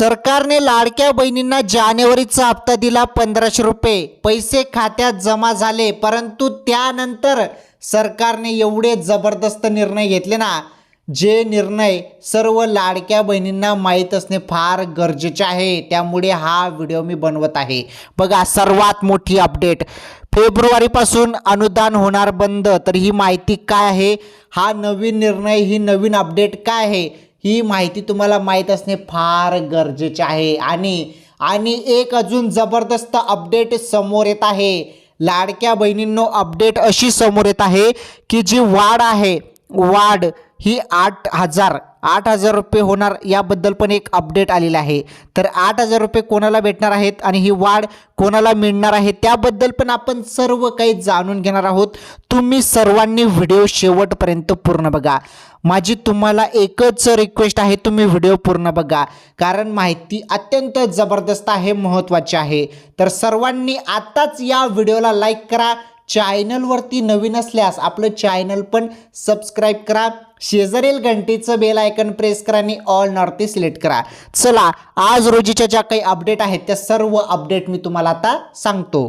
सरकारने लाडक्या बहिणींना जानेवारीचा हप्ता दिला पंधराशे रुपये. पैसे खात्यात जमा झाले परंतु त्यानंतर सरकारने एवढे जबरदस्त निर्णय घेतले ना जे निर्णय सर्व लाडक्या बहिणींना माहीत असणे फार गरजेचे आहे. त्यामुळे हा व्हिडिओ मी बनवत आहे. बघा सर्वात मोठी अपडेट. फेब्रुवारीपासून अनुदान होणार बंद तर ही माहिती काय आहे? हा नवीन निर्णय ही नवीन अपडेट काय आहे? ही माहिती तुम्हाला माहीत असणे फार गरजेचे आहे. आणि आणि एक अजून जबरदस्त अपडेट समोर येत आहे. लाडक्या बहिणींनो अपडेट अशी समोर येत आहे की जी वाढ आहे वाढ ही आठ हजार आठ हजार रुपये होणार याबद्दल पण एक अपडेट आलेलं आहे. तर आठ हजार रुपये कोणाला भेटणार आहेत आणि ही वाढ कोणाला मिळणार आहे त्याबद्दल पण आपण सर्व काही जाणून घेणार आहोत. तुम्ही सर्वांनी व्हिडिओ शेवटपर्यंत पूर्ण बघा. माझी तुम्हाला एकच रिक्वेस्ट आहे तुम्ही व्हिडिओ पूर्ण बघा. कारण माहिती अत्यंत जबरदस्त आहे महत्त्वाची आहे. तर सर्वांनी आत्ताच या व्हिडिओला लाईक करा. चॅनलवरती नवीन असल्यास आपलं चॅनल पण सबस्क्राईब करा. शेजारील घंटीचं बेल आयकन प्रेस करा आणि ऑल नॉर्थ सिलेक्ट करा. चला आज रोजीच्या ज्या काही अपडेट आहेत त्या सर्व अपडेट मी तुम्हाला आता सांगतो.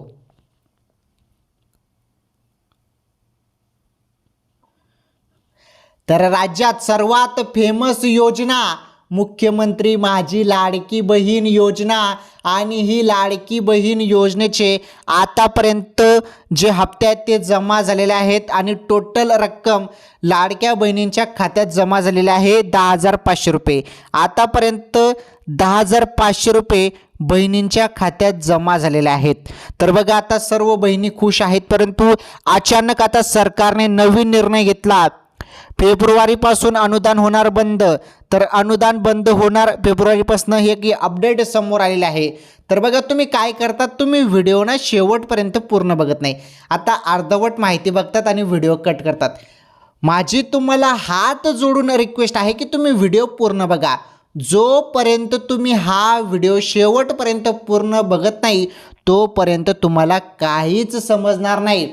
तर राज्यात सर्वात फेमस योजना मुख्यमंत्री माझी लाडकी बहीण योजना आणि ही लाडकी बहीण योजनेचे आतापर्यंत जे हप्ते आहेत ते जमा झालेले आहेत आणि टोटल रक्कम लाडक्या बहिणींच्या खात्यात जमा झालेले आहे दहा हजार पाचशे रुपये. आतापर्यंत दहा हजार पाचशे रुपये बहिणींच्या खात्यात जमा झालेले आहेत. तर बघा आता सर्व बहिणी खुश आहेत परंतु अचानक आता सरकारने नवीन निर्णय घेतला. फेब्रुवारीपासून अनुदान होणार बंद. तर अनुदान बंद होणार फेब्रुवारीपासून हे की अपडेट समोर आलेलं आहे. तर बघा तुम्ही काय करतात तुम्ही व्हिडिओ ना शेवटपर्यंत पूर्ण बघत नाही. आता अर्धवट माहिती बघतात आणि व्हिडिओ कट करतात. माझी तुम्हाला हात जोडून रिक्वेस्ट आहे की तुम्ही व्हिडिओ पूर्ण बघा. जोपर्यंत तुम्ही हा व्हिडिओ शेवटपर्यंत पूर्ण बघत नाही तोपर्यंत तुम्हाला काहीच समजणार नाही.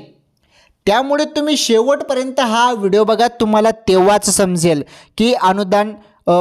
त्यामुळे तुम्ही शेवटपर्यंत हा व्हिडिओ बघा तुम्हाला तेव्हाच समजेल की अनुदान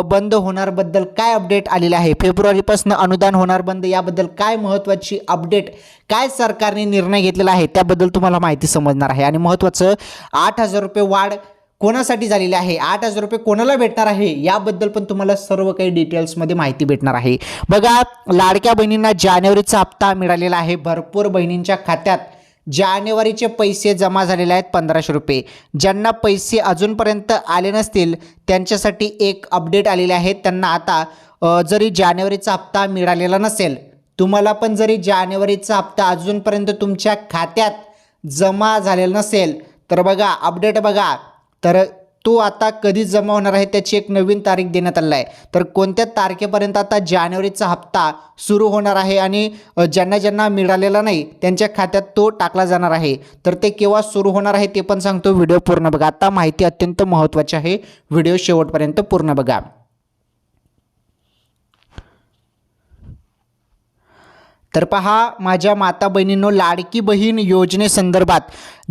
बंद होणारबद्दल काय अपडेट आलेलं आहे. फेब्रुवारीपासून अनुदान होणार बंद याबद्दल काय महत्त्वाची अपडेट काय सरकारने निर्णय घेतलेला आहे त्याबद्दल तुम्हाला माहिती समजणार आहे. आणि महत्त्वाचं आठ हजार रुपये वाढ कोणासाठी झालेली आहे? आठ हजार रुपये कोणाला भेटणार आहे? याबद्दल पण तुम्हाला सर्व काही डिटेल्समध्ये माहिती भेटणार आहे. बघा लाडक्या बहिणींना जानेवारीचा हप्ता मिळालेला आहे. भरपूर बहिणींच्या खात्यात जानेवारीचे पैसे जमा झालेले आहेत पंधराशे रुपये. ज्यांना पैसे अजूनपर्यंत आले नसतील त्यांच्यासाठी एक अपडेट आलेले आहेत त्यांना आता जरी जानेवारीचा हप्ता मिळालेला नसेल तुम्हाला पण जरी जानेवारीचा हप्ता अजूनपर्यंत तुमच्या खात्यात जमा झालेला नसेल तर बघा अपडेट बघा. तर तो आता कधी जमा होणार आहे त्याची एक नवीन तारीख देण्यात आलेला आहे. तर कोणत्या तारखेपर्यंत आता जानेवारीचा हप्ता सुरू होणार आहे आणि ज्यांना ज्यांना मिळालेला नाही त्यांच्या खात्यात तो टाकला जाणार आहे. तर ते केव्हा सुरू होणार आहे ते पण सांगतो. व्हिडिओ पूर्ण बघा. आता माहिती अत्यंत महत्त्वाची आहे. व्हिडिओ शेवटपर्यंत पूर्ण बघा. तर पहा माझ्या माता बहिणींनो लाडकी बहीण योजनेसंदर्भात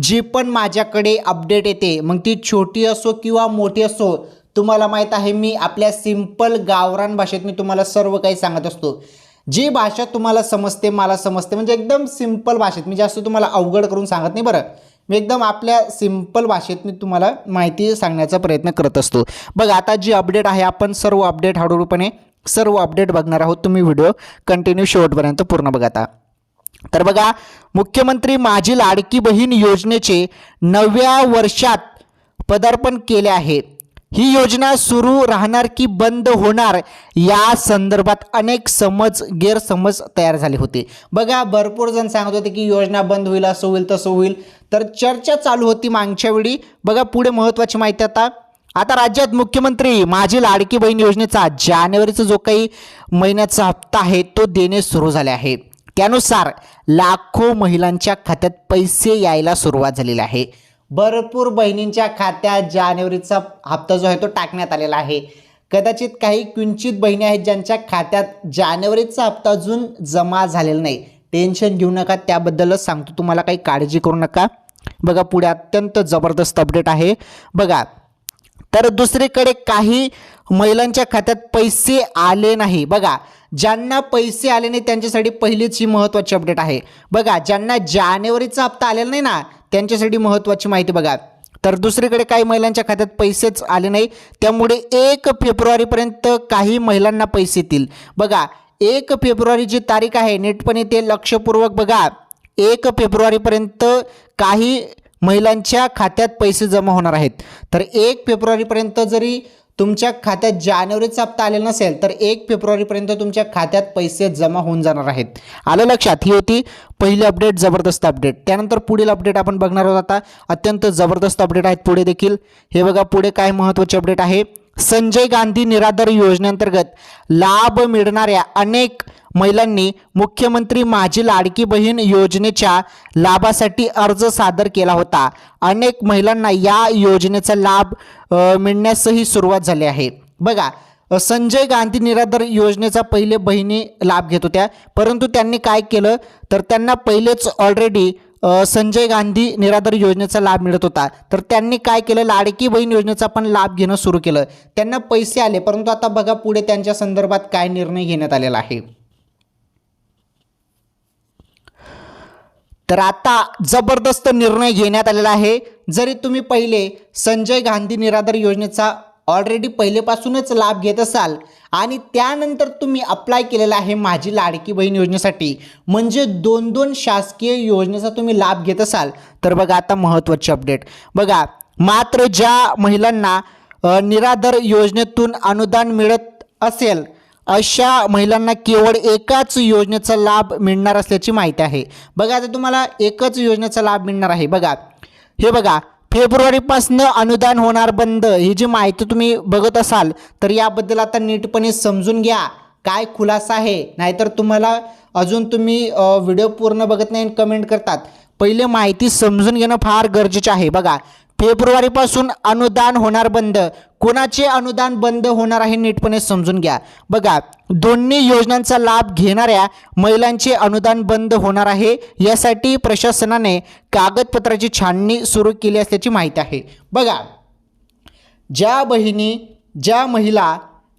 जी पण माझ्याकडे अपडेट येते मग ती छोटी असो किंवा मोठी असो तुम्हाला माहीत आहे मी आपल्या सिंपल गावरान भाषेत मी तुम्हाला सर्व काही सांगत असतो. जी भाषा तुम्हाला समजते मला समजते म्हणजे एकदम सिंपल भाषेत मी जास्त तुम्हाला अवघड करून सांगत नाही बरं. मी एकदम आपल्या सिंपल भाषेत मी तुम्हाला माहिती सांगण्याचा प्रयत्न करत असतो. बघ आता जी अपडेट आहे आपण सर्व अपडेट हळूहळूपणे सर्व अपडेट बघणार आहोत तुम्ही व्हिडिओ कंटिन्यू शेवटपर्यंत पूर्ण बघा आता तर बघा मुख्यमंत्री माझी लाडकी बहीण योजनेचे नव्या वर्षात पदार्पण केले आहे. ही योजना सुरू राहणार की बंद होणार या संदर्भात अनेक समज गैरसमज तयार झाले होते. बघा भरपूर जण सांगत होते की योजना बंद होईल असं होईल तसं होईल. तर चर्चा चालू होती मागच्या वेळी. बघा पुढे महत्त्वाची माहिती आता. आता राज्यात मुख्यमंत्री माझी लाडकी बहीण योजनेचा जानेवारीचा जो काही महिन्याचा हप्ता आहे तो देणे सुरू झाले आहे. त्यानुसार लाखो महिलांच्या खात्यात पैसे यायला सुरुवात झालेली आहे. भरपूर बहिणींच्या खात्यात जानेवारीचा हप्ता जो आहे तो टाकण्यात आलेला आहे. कदाचित काही किंचित बहिणी आहेत ज्यांच्या खात्यात जानेवारीचा हप्ता अजून जमा झालेला नाही. टेन्शन घेऊ नका त्याबद्दलच सांगतो. तुम्हाला काही काळजी करू नका. बघा पुढे अत्यंत जबरदस्त अपडेट आहे. बघा तर दुसरीकडे काही महिलांच्या खात्यात पैसे आले नाही. बघा ज्यांना पैसे आले नाही त्यांच्यासाठी पहिलीच ही महत्त्वाची अपडेट आहे. बघा ज्यांना जानेवारीचा हप्ता आलेला नाही ना त्यांच्यासाठी महत्त्वाची माहिती बघा. तर दुसरीकडे काही महिलांच्या खात्यात पैसेच आले नाही. त्यामुळे एक फेब्रुवारीपर्यंत काही महिलांना पैसे येतील. बघा एक फेब्रुवारी जी तारीख आहे नीटपणे ते लक्षपूर्वक बघा. एक फेब्रुवारीपर्यंत काही महिलांच्या खात्यात पैसे जमा होणार आहेत. तर एक फेब्रुवारीपर्यंत जरी तुमच्या खात्यात जानेवारीचा हप्ता आलेला नसेल तर एक फेब्रुवारीपर्यंत तुमच्या खात्यात पैसे जमा होऊन जाणार आहेत. आलं लक्षात? ही होती पहिली अपडेट जबरदस्त अपडेट. त्यानंतर पुढील अपडेट आपण बघणार आहोत आता. अत्यंत जबरदस्त अपडेट आहेत पुढे देखील. हे बघा पुढे काय महत्त्वाचे अपडेट आहे? संजय गांधी निराधार योजनेअंतर्गत लाभ मिळणाऱ्या अनेक महिलांनी मुख्यमंत्री माझी लाडकी बहीण योजनेच्या लाभासाठी अर्ज सादर केला होता. अनेक महिलांना या योजनेचा लाभ मिळण्यासही सुरुवात झाली आहे. बघा संजय गांधी निराधार योजनेचा पहिले बहिणी लाभ घेत होत्या परंतु त्यांनी काय केलं? तर त्यांना पहिलेच ऑलरेडी संजय गांधी निराधार योजनेचा लाभ मिळत होता. तर त्यांनी काय केलं? लाडकी बहीण योजनेचा पण लाभ घेणं सुरू केलं. त्यांना पैसे आले परंतु आता बघा पुढे त्यांच्या संदर्भात काय निर्णय घेण्यात आलेला आहे. तर आता जबरदस्त निर्णय घेण्यात आलेला आहे. जरी तुम्ही पहिले संजय गांधी निराधार योजनेचा ऑलरेडी पहिलेपासूनच लाभ घेत असाल आणि त्यानंतर तुम्ही अप्लाय केलेला आहे माझी लाडकी बहीण योजनेसाठी. म्हणजे दोन दोन शासकीय योजनेचा तुम्ही लाभ घेत असाल तर बघा आता महत्त्वाची अपडेट बघा मात्र ज्या महिलांना निराधार योजनेतून अनुदान मिळत असेल अशा महिलांना केवळ एकाच योजनेचा लाभ मिळणार असल्याची माहिती आहे. बघा आता तुम्हाला एकच योजनेचा लाभ मिळणार आहे. बघा हे बघा फेब्रुवारीपासनं अनुदान होणार बंद. ही जी माहिती तुम्ही बघत असाल तर याबद्दल आता नीटपणे समजून घ्या. काय खुलासा आहे? नाहीतर तुम्हाला अजून तुम्ही व्हिडिओ पूर्ण बघत नाही कमेंट करतात. पहिले माहिती समजून घेणं फार गरजेचे आहे. बघा फेब्रुवारीपासून अनुदान होणार बंद. कोणाचे अनुदान बंद होणार आहे नीटपणे समजून घ्या. बघा दोन्ही योजनांचा लाभ घेणाऱ्या महिलांचे अनुदान बंद होणार आहे यासाठी प्रशासनाने कागदपत्राची छाननी सुरू केली असल्याची माहिती आहे. बघा ज्या बहिणी ज्या महिला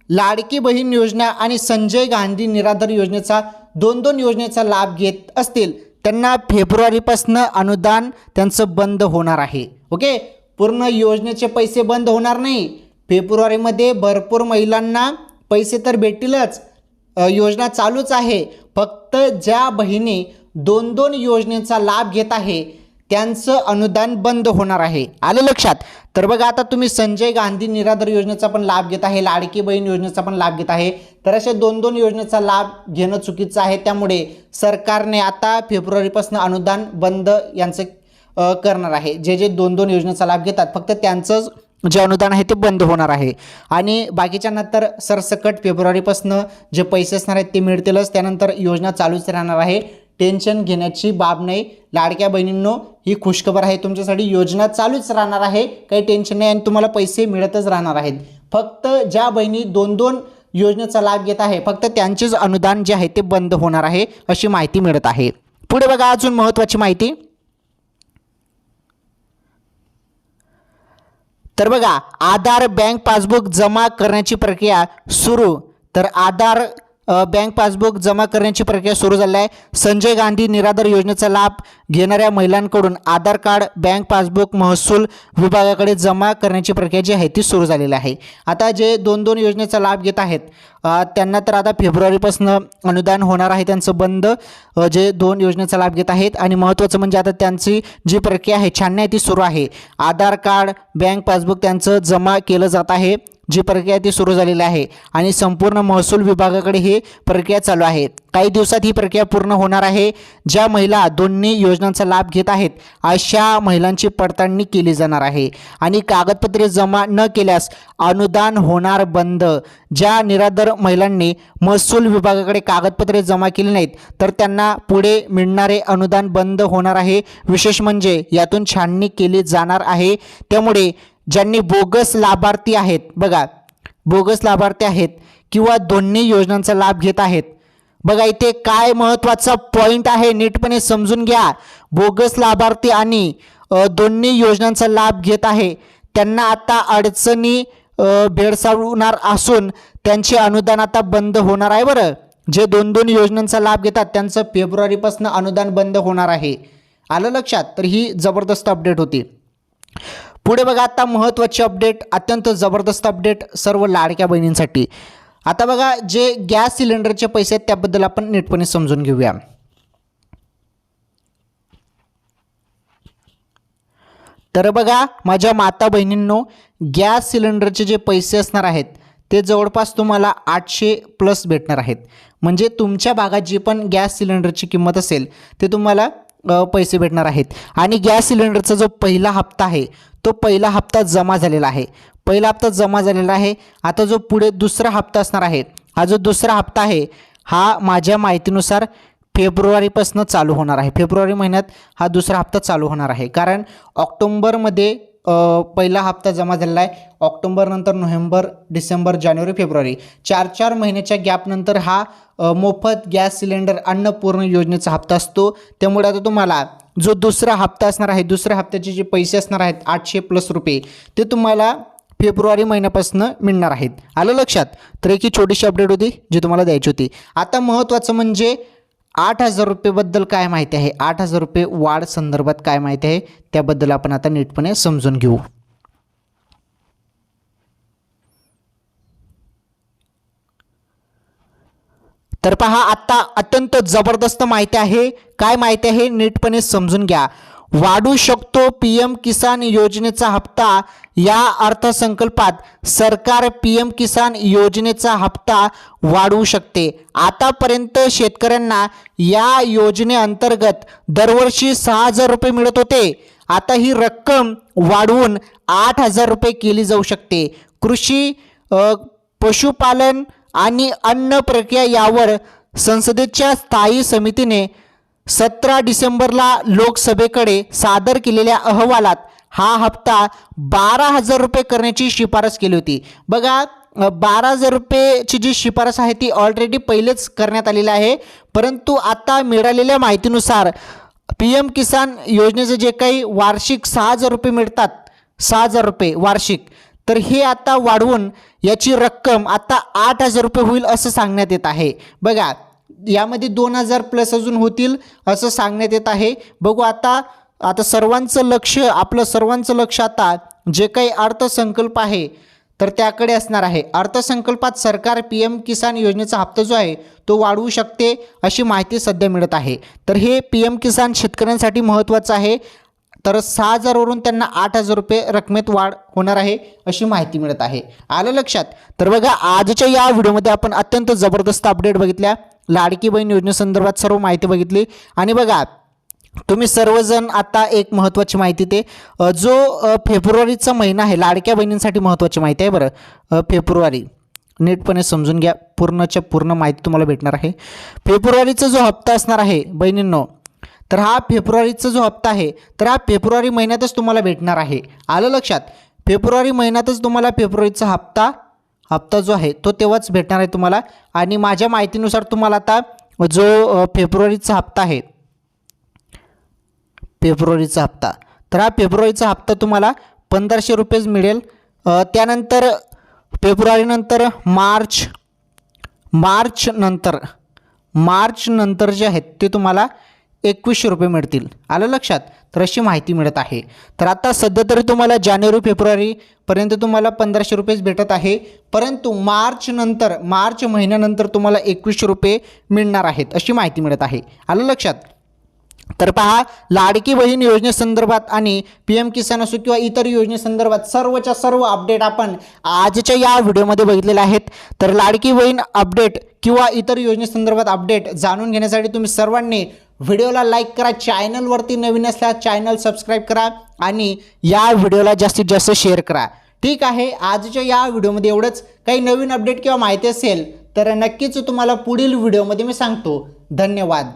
लाडकी बहीण योजना आणि संजय गांधी निराधार योजनेचा दोन दोन योजनेचा लाभ घेत असतील त्यांना फेब्रुवारीपासनं अनुदान त्यांचं बंद होणार आहे. ओके? पूर्ण योजनेचे पैसे बंद होणार नाही. फेब्रुवारीमध्ये भरपूर महिलांना पैसे तर भेटतीलच योजना चालूच आहे. फक्त ज्या बहिणी दोन दोन योजनेचा लाभ घेत आहे त्यांचं अनुदान बंद होणार आहे. आलं लक्षात? तर बघा आता तुम्ही संजय गांधी निराधार योजनेचा पण लाभ घेत आहे लाडकी बहीण योजनेचा पण लाभ घेत आहे. तर असे दोन दोन योजनेचा लाभ घेणं चुकीचं आहे. त्यामुळे सरकारने आता फेब्रुवारीपासून अनुदान बंद यांचं करणार आहे. जे जे दोन दोन योजनेचा लाभ घेतात फक्त त्यांचंच जे अनुदान आहे ते बंद होणार आहे. आणि बाकीच्यांना तर सरसकट फेब्रुवारीपासून जे पैसे असणार आहेत ते मिळतीलच. त्यानंतर योजना चालूच राहणार आहे. टेन्शन घेण्याची बाब नाही. लाडक्या बहिणींनो ही खुशखबर आहे तुमच्यासाठी. योजना चालूच राहणार आहे. काही टेन्शन नाही आणि तुम्हाला पैसे मिळतच राहणार आहेत. फक्त ज्या बहिणी दोन दोन योजनेचा लाभ घेत आहे फक्त त्यांचेच अनुदान जे आहे ते बंद होणार आहे अशी माहिती मिळत आहे. पुढे बघा अजून महत्त्वाची माहिती. तर बघा आधार बँक पासबुक जमा करण्याची प्रक्रिया सुरू. तर आधार बँक पासबुक जमा करण्याची प्रक्रिया सुरू झाली आहे. संजय गांधी निराधार योजनेचा लाभ घेणाऱ्या महिलांकडून आधार कार्ड बँक पासबुक महसूल विभागाकडे जमा करण्याची प्रक्रिया जी आहे ती सुरू झालेली आहे. आता जे दोन दोन योजनेचा लाभ घेत आहेत त्यांना तर आता फेब्रुवारीपासून अनुदान होणार आहे त्यांचं बंद जे दोन योजनेचा लाभ घेत आहेत. आणि महत्त्वाचं म्हणजे आता त्यांची जी प्रक्रिया आहे छाननी आहे ती सुरू आहे. आधार कार्ड बँक पासबुक त्यांचं जमा केलं जात आहे. जी प्रक्रिया ती सुरू झालेली आहे आणि संपूर्ण महसूल विभागाकडे ही प्रक्रिया चालू आहे. काही दिवसात ही प्रक्रिया पूर्ण होणार आहे. ज्या महिला दोन्ही योजनांचा लाभ घेत आहेत अशा महिलांची पडताळणी केली जाणार आहे. आणि कागदपत्रे जमा न केल्यास अनुदान होणार बंद. ज्या निराधार महिलांनी महसूल विभागाकडे कागदपत्रे जमा केली नाहीत तर त्यांना पुढे मिळणारे अनुदान बंद होणार आहे. विशेष म्हणजे यातून छाननी केली जाणार आहे. त्यामुळे ज्यांनी बोगस लाभार्थी आहेत बघा बोगस लाभार्थी आहेत किंवा दोन्ही योजनांचा लाभ घेत आहेत. बघा इथे काय महत्त्वाचा पॉईंट आहे नीटपणे समजून घ्या. बोगस लाभार्थी आणि दोन्ही योजनांचा लाभ घेत आहे. त्यांना आता अडचणी भेडसावणार असून त्यांचे अनुदान आता बंद होणार आहे बरं. जे दोन दोन योजनांचा लाभ घेतात त्यांचं फेब्रुवारीपासून अनुदान बंद होणार आहे. आलं लक्षात? तर ही जबरदस्त अपडेट होती. पुढे बघा आता महत्त्वाची अपडेट अत्यंत जबरदस्त अपडेट सर्व लाडक्या बहिणींसाठी. आता बघा जे गॅस सिलेंडरचे पैसे आहेत त्याबद्दल आपण नीटपणे समजून घेऊया. तर बघा माझ्या माता बहिणींनो गॅस सिलेंडरचे जे पैसे असणार आहेत ते जवळपास तुम्हाला आठशे प्लस भेटणार आहेत. म्हणजे तुमच्या भागात जी पण गॅस सिलेंडरची किंमत असेल ते तुम्हाला पैसे भेटणार आहेत. आणि गॅस सिलेंडरचा जो पहिला हप्ता आहे तो पहिला हप्ता जमा झालेला आहे. पहिला हप्ता जमा झालेला आहे. आता जो पुढे दुसरा हप्ता असणार आहे हा जो दुसरा हप्ता आहे हा माझ्या माहितीनुसार फेब्रुवारीपासून चालू होणार आहे. फेब्रुवारी महिन्यात हा दुसरा हप्ता चालू होणार आहे. कारण ऑक्टोंबरमध्ये पहिला हप्ता जमा झालेला आहे. ऑक्टोंबरनंतर नोव्हेंबर डिसेंबर जानेवारी फेब्रुवारी. चार चार महिन्याच्या गॅपनंतर हा मोफत गॅस सिलेंडर अन्नपूर्ण योजनेचा हप्ता असतो. त्यामुळे आता तुम्हाला जो दुसरा हप्ता असणार आहे दुसऱ्या हप्त्याचे जे पैसे असणार आहेत आठशे प्लस रुपये ते तुम्हाला फेब्रुवारी महिन्यापासून मिळणार आहेत. आलं लक्षात? तर एक ही छोटीशी अपडेट होती जी तुम्हाला द्यायची होती. आता महत्त्वाचं म्हणजे आठ हजार रुपयेबद्दल काय माहिती आहे? आठ हजार रुपये वाढ संदर्भात काय माहिती आहे? त्याबद्दल आपण आता नीटपणे समजून घेऊ. तर पहा आत्ता अत्यंत जबरदस्त माहिती आहे. काय माहिती आहे? नीटपणे समजून घ्या. वाढू शकतो पी एम किसान योजनेचा हप्ता या अर्थसंकल्पात सरकार पी एम किसान योजनेचा हप्ता वाढवू शकते. आतापर्यंत शेतकऱ्यांना या योजनेअंतर्गत दरवर्षी सहा हजार रुपये मिळत होते. आता ही रक्कम वाढवून आठ हजार रुपये केली जाऊ शकते. कृषी पशुपालन आणि अन्न प्रक्रिया यावर संसदेच्या स्थायी समितीने सतरा डिसेंबरला लोकसभेकडे सादर केलेल्या अहवालात हा हप्ता बारा हजार रुपये करण्याची शिफारस केली होती. बघा बारा हजार रुपयेची जी शिफारस आहे ती ऑलरेडी पहिलेच करण्यात आलेली आहे. परंतु आता मिळालेल्या माहितीनुसार पी एम किसान योजनेचे जे काही वार्षिक सहा हजार रुपये मिळतात सहा हजार रुपये वार्षिक तर हे आता वाढवून याची रक्कम आता आठ हजार रुपये होईल असं सांगण्यात येत आहे. बघा यामध्ये दोन हजार प्लस अजून होतील असं सांगण्यात येत आहे. बघू आता आता सर्वांचं लक्ष आपलं सर्वांचं लक्ष आता जे काही अर्थसंकल्प आहे तर त्याकडे असणार आहे. अर्थसंकल्पात सरकार पी एम किसान योजनेचा हप्ता जो आहे तो वाढवू शकते अशी माहिती सध्या मिळत आहे. तर हे पी एम किसान शेतकऱ्यांसाठी महत्त्वाचं आहे. तर सहा हजारवरून त्यांना आठ हजार रुपये रकमेत वाढ होणार आहे अशी माहिती मिळत आहे. आलं लक्षात? तर बघा आजच्या या व्हिडिओमध्ये आपण अत्यंत जबरदस्त अपडेट बघितल्या. लाडकी बहीण योजनेसंदर्भात सर्व माहिती बघितली. आणि बघा तुम्ही सर्वजण आता एक महत्त्वाची माहिती ते जो फेब्रुवारीचा महिना आहे लाडक्या बहिणींसाठी महत्त्वाची माहिती आहे बरं. फेब्रुवारी नीटपणे समजून घ्या. पूर्णच्या पूर्ण माहिती तुम्हाला भेटणार आहे. फेब्रुवारीचा जो हप्ता असणार आहे बहिणींनो तर हा फेब्रुवारीचा जो हप्ता आहे तर हा फेब्रुवारी महिन्यातच तुम्हाला भेटणार आहे. आलं लक्षात? फेब्रुवारी महिन्यातच तुम्हाला फेब्रुवारीचा हप्ता हप्ता जो आहे तो तेव्हाच भेटणार आहे तुम्हाला. आणि माझ्या माहितीनुसार तुम्हाला आता जो फेब्रुवारीचा हप्ता आहे फेब्रुवारीचा हप्ता तर हा फेब्रुवारीचा हप्ता तुम्हाला पंधराशे रुपयेच मिळेल. त्यानंतर फेब्रुवारीनंतर मार्च मार्च नंतर मार्च नंतर जे आहेत ते तुम्हाला एकवीसशे रुपये मिळतील. आलं लक्षात? तर अशी माहिती मिळत आहे. तर आता सध्या तरी तुम्हाला जानेवारी फेब्रुवारीपर्यंत तुम्हाला पंधराशे रुपयेच भेटत आहे. परंतु मार्च नंतर मार्च महिन्यानंतर तुम्हाला एकवीसशे रुपये मिळणार आहेत अशी माहिती मिळत आहे. आलं लक्षात? तर पहा लाडकी बहीण योजनेसंदर्भात आणि पी एम किसान असो किंवा इतर योजनेसंदर्भात सर्वच्या सर्व अपडेट आपण आजच्या या व्हिडिओमध्ये बघितलेले आहेत. तर लाडकी बहीण अपडेट किंवा इतर योजनेसंदर्भात अपडेट जाणून घेण्यासाठी तुम्ही सर्वांनी व्हिडिओला लाईक करा चॅनलवरती नवीन असल्यास चॅनल सबस्क्राईब करा आणि या व्हिडिओला जास्तीत जास्त शेअर करा. ठीक आहे आजच्या या व्हिडिओमध्ये एवढंच. काही नवीन अपडेट किंवा माहिती असेल तर नक्कीच तुम्हाला पुढील व्हिडिओमध्ये मी सांगतो. धन्यवाद.